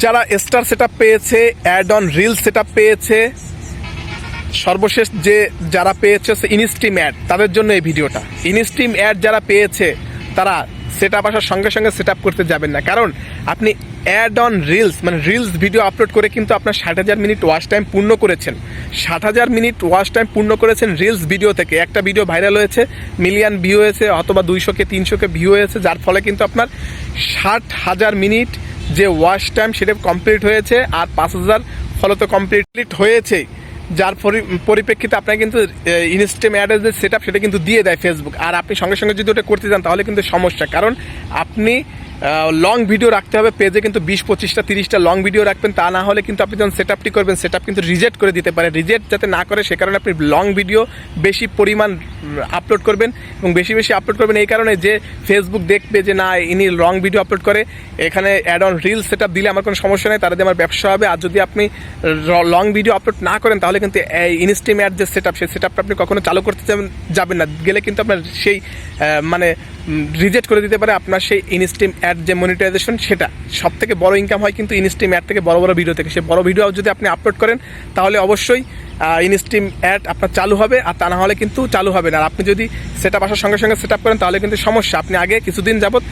যারা star set পেয়েছে add on reel set পেয়েছে, সর্বশেষ যে যারা পেয়েছে ইনস্টিম অ্যাড তাদের জন্য এই ভিডিওটা। ইনস্টিম অ্যাড যারা পেয়েছে, তারা সেট আপ আসার সঙ্গে সঙ্গে সেট আপ করতে যাবেন না। কারণ আপনি অ্যাড অন রিলস মানে রিলস ভিডিও আপলোড করে কিন্তু আপনার ষাট হাজার মিনিট ওয়াচ টাইম পূর্ণ করেছেন। ষাট হাজার মিনিট ওয়াচ টাইম পূর্ণ করেছেন রিলস ভিডিও থেকে। একটা ভিডিও ভাইরাল হয়েছে মিলিয়ন ভিউ হয়েছে, অথবা দুইশোকে, তিনশোকে ভিউ হয়েছে, যার ফলে কিন্তু আপনার ষাট হাজার মিনিট যে ওয়াশ টাইম সেটা কমপ্লিট হয়েছে আর পাঁচ হাজার ফলত কমপ্লিট হয়েছে। যার পরি- পরিপ্রেক্ষিতে আপনার কিন্তু ইনস্টেম অ্যাডের যে সেট সেটা কিন্তু দিয়ে দেয় ফেসবুক আর আপনি সঙ্গে সঙ্গে যদি ওটা করতে চান তাহলে কিন্তু সমস্যা। কারণ আপনি লং ভিডিও রাখতে হবে পেজে কিন্তু বিশ, পঁচিশটা, তিরিশটা লং ভিডিও রাখবেন, তা না হলে কিন্তু আপনি যখন সেট আপটি করবেন সেট কিন্তু রিজেক্ট করে দিতে পারে রিজেক্ট যাতে না করে, সে কারণে আপনি লং ভিডিও বেশি পরিমাণ আপলোড করবেন এবং বেশি বেশি আপলোড করবেন। এই কারণে যে ফেসবুক দেখবে যে, না, ইনি লং ভিডিও আপলোড করে, এখানে অ্যাড অন রিল সেট দিলে আমার কোনো সমস্যা নেই, তারা দিয়ে আমার ব্যবসা হবে। আর যদি আপনি লং ভিডিও আপলোড না করেন, তাহলে কিন্তু ইনস্টিম অ্যাড যে সেট আপ সেই সেট আপটা আপনি কখনো চালু করতে যাবেন না। গেলে কিন্তু আপনার সেই মানে রিজেক্ট করে দিতে পারে আপনার সেই ইনস্টিম অ্যাড যে মনিটাইজেশন সেটা। সব থেকে বড় ইনকাম হয় কিন্তু ইনস্টিম অ্যাড থেকে বড় বড় ভিডিও থেকে। সে বড় ভিডিও যদি আপনি আপলোড করেন, তাহলে অবশ্যই ইনস্টিম অ্যাড আপনার চালু হবে, আর তা না হলে কিন্তু চালু হবে না। আর আপনি যদি সেট আপ আসার সঙ্গে সঙ্গে সেট আপ করেন, তাহলে কিন্তু সমস্যা। আপনি আগে কিছুদিন যাবত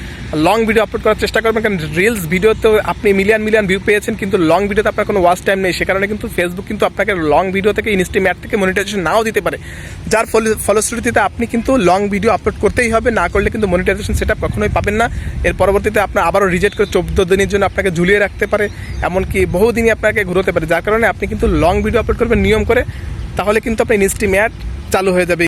লং ভিডিও আপলোড করার চেষ্টা করবেন, কারণ রিলস ভিডিওতে আপনি মিলিয়ন মিলিয়ন ভিউ পেয়েছেন, কিন্তু লং ভিডিওতে আপনার কোনো ওয়াচ টাইম নেই। সে কারণে কিন্তু ফেসবুক কিন্তু আপনাকে লং ভিডিও থেকে ইনস্টিম অ্যাড থেকে মনিটাইজেশন নাও দিতে পারে। যার ফলে, ফলশ্রুতিতে আপনি কিন্তু লং ভিডিও আপলোড করতেই হবে, না করলে কিন্তু মনিটাইজেশন সেট কখনোই পাবেন না। এর পরবর্তীতে আপনার আবারও রিজেক্ট করে চোদ্দ দিনের জন্য আপনাকে ঝুলিয়ে রাখতে পারে, এমনকি বহুদিনই আপনাকে ঘুরোতে পারে। যার কারণে আপনি কিন্তু লং ভিডিও আপলোড করবেন, নিয়ম করে তাহলে কিন্তু আপনার ইনস্টিম অ্যাড চালু হয়ে যাবে।